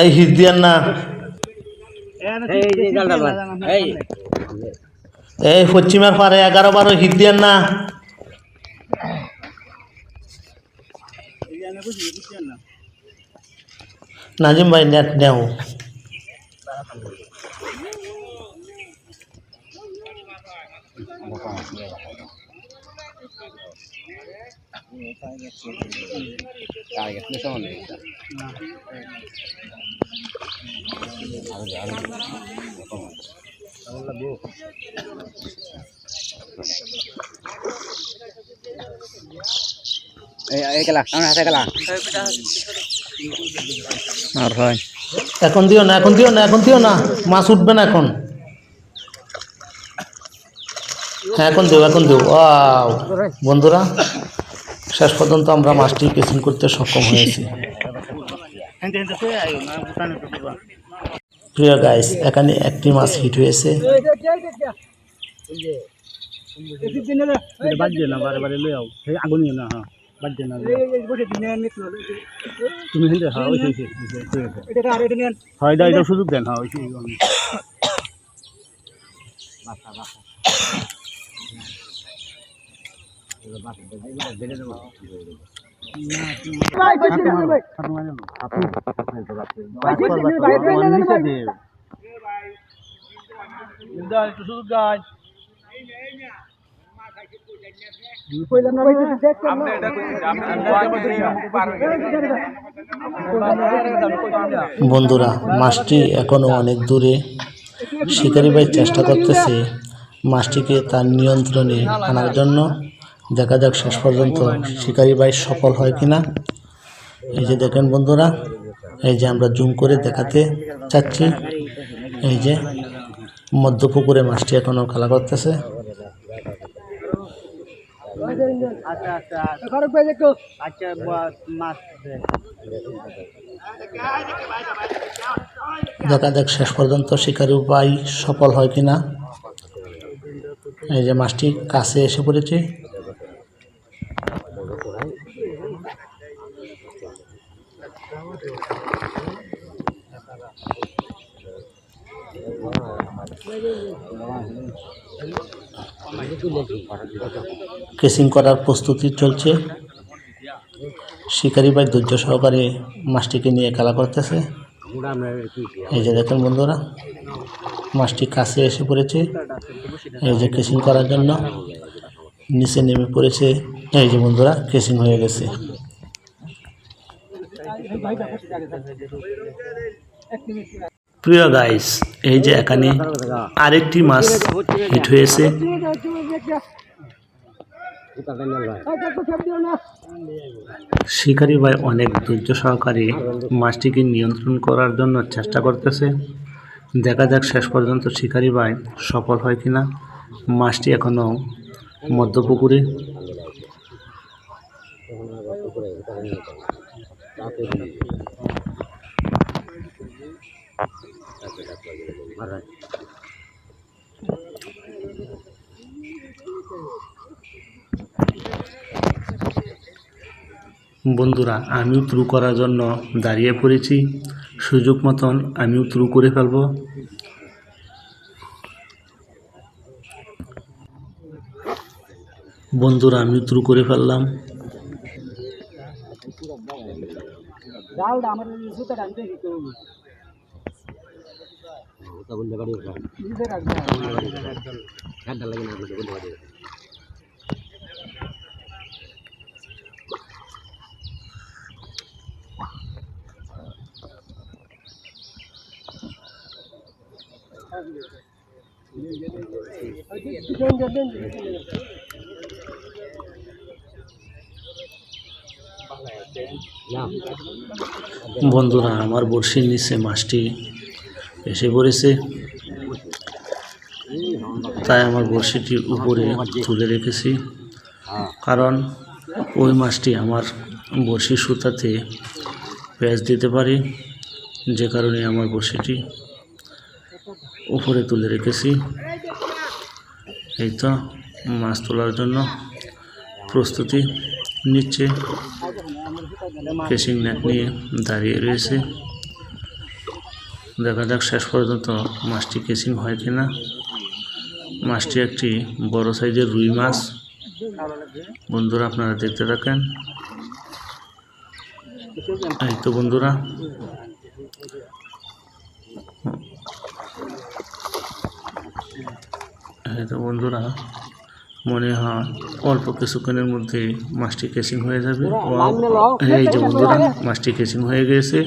এই হিট দিয়ান না। এই যে জালটা মার এই। এই পারে এগারো বারো হিট দিয়ান না। নাজিম ভাই নেট নেও। কাগে আর এখন দিও না, এখন দিও না, এখন দিও না। মাছ উঠবে না এখন। হ্যাঁ এখন দেও এখন দেও। বন্ধুরা শেষ পর্যন্ত আমরা মাছটি কেসিং করতে সক্ষম হয়েছি প্রিয় গাইস এখানে একটি মাছ হিট হয়েছে বাজছে না বারে বন্ধুরা মাছটি এখনও অনেক দূরে। শিকারি ভাই চেষ্টা করতেছে মাছটিকে তার নিয়ন্ত্রণে আনার জন্য। দেখা যাক শেষ পর্যন্ত শিকারি ভাই সফল হয় কিনা। এই যে দেখেন বন্ধুরা, এই যে আমরা জুম করে দেখাতে চাচ্ছি। এই যে মধ্য পুকুরে মাছটি এখনও খেলা করতেছে। দেখা যাক শেষ পর্যন্ত শিকারি ভাই সফল হয় কিনা। এই যে মাছটি কাছে এসে পড়েছে। কেসিং করার প্রস্তুতি চলছে। শিকারি ভাই ধৈর্য সহকারে মাছটিকে নিয়ে খেলা করতেছে। এই যে দেখেন বন্ধুরা, মাছটি কাছে এসে পড়েছে। এই যে কেসিং করার জন্য। নিচে নেমে পড়েছে। এই যে বন্ধুরা কেসিং হয়ে গেছে। প্রিয় গাইস, এই যে এখানে আরেকটি মাছ হিট হয়েছে। শিকারি ভাই অনেক ধৈর্য সহকারে মাছটিকে নিয়ন্ত্রণ করার জন্য চেষ্টা করতেছে। দেখা যাক শেষ পর্যন্ত শিকারি ভাই সফল হয় কিনা। মাছটি এখনও মধ্যপুকুরে বন্ধুরা আমিও থ্রু করার জন্য দাঁড়িয়ে পড়েছি। সুযোগ মতন আমিও থ্রু করে ফেলব। বন্ধুরা আমিও থ্রু করে ফেললাম। জালটা আমার বন্ধুরা, আমার বড়শির নিচে মাছটি এসে পড়েছে। তাই আমার বড়শিটি উপরে তুলে রেখেছি। কারণ ওই মাছটি আমার বড়শির সুতাতে প্যাঁচ দিতে পারে, যে কারণে আমার বড়শিটি উপরে তুলে রেখেছি। এই তো মাছ তোলার জন্য প্রস্তুতি নিচ্ছে। ফিশিং নেট নিয়ে দাঁড়িয়ে রয়েছে। দেখা যাক শেষ পর্যন্ত মাছটি কেসিং হয় কিনা। মাছটি একটি বড় সাইজের রুই মাছ। বন্ধুরা, আপনারা দেখতে থাকেন। এই তো বন্ধুরা। এই তো বন্ধুরা মনে হয় অল্প কিছুক্ষণের মধ্যে মাছটি কেসিং হয়ে যাবে। এই যে বন্ধুরা মাছটি কেসিং হয়ে গেছে।